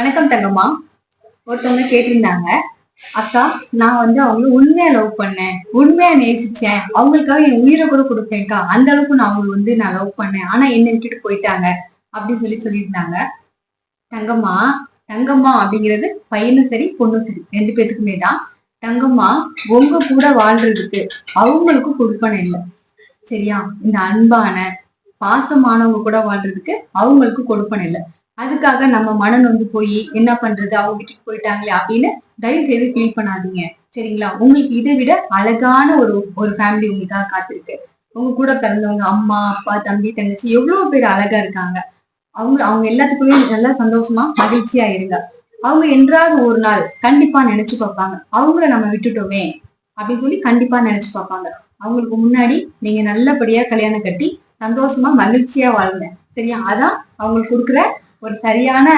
வணக்கம் தங்கம்மா. ஒருத்தவங்க கேட்டிருந்தாங்க. அக்கா நான் வந்து அவங்கள உண்மையா லவ் பண்ணேன். உண்மையா நேசிச்சேன். அவங்களுக்காக என் உயிரை கூட கொடுப்பேன்க்கா. அந்த அளவுக்கு நான் அவங்க வந்து நான் லவ் பண்ணேன். ஆனா என்ன விட்டுட்டு போயிட்டாங்க. அப்படின்னு சொல்லி சொல்லியிருந்தாங்க. தங்கம்மா தங்கம்மா அப்படிங்கிறது பையனும் சரி பொண்ணும் சரி. ரெண்டு பேத்துக்குமே தான். தங்கம்மா உங்க கூட வாழ்றதுக்கு அவங்களுக்கும் கொடுப்பனை இல்லை. சரியா? இந்த அன்பான பாசமானவங்க கூட வாழ்றதுக்கு அவங்களுக்கு கொடுப்பனை இல்லை. அதுக்காக நம்ம மனம் வந்து போய் என்ன பண்றது? அவங்க விட்டுட்டு போயிட்டாங்களே அப்படின்னு தயவு செய்து ஃபீல் பண்ணாதீங்க. சரிங்களா? உங்களுக்கு இதை விட அழகான ஒரு ஒரு ஃபேமிலி உங்களுக்காக காத்திருக்கு. உங்க கூட பிறந்தவங்க அம்மா அப்பா தம்பி தங்கச்சி எவ்வளவு பேர் அழகா இருக்காங்க. அவங்க அவங்க எல்லாத்துக்குமே நல்லா சந்தோஷமா மகிழ்ச்சியா இருங்க. அவங்க என்றாவது ஒரு நாள் கண்டிப்பா நினைச்சு பார்ப்பாங்க. அவங்கள நம்ம விட்டுட்டோமே அப்படின்னு சொல்லி கண்டிப்பா நினைச்சு பார்ப்பாங்க. அவங்களுக்கு முன்னாடி நீங்க நல்லபடியா கல்யாணம் கட்டி சந்தோஷமா மகிழ்ச்சியா வாழுங்க. சரியா? அதான் அவங்களுக்கு கொடுக்குற ஒரு சரியான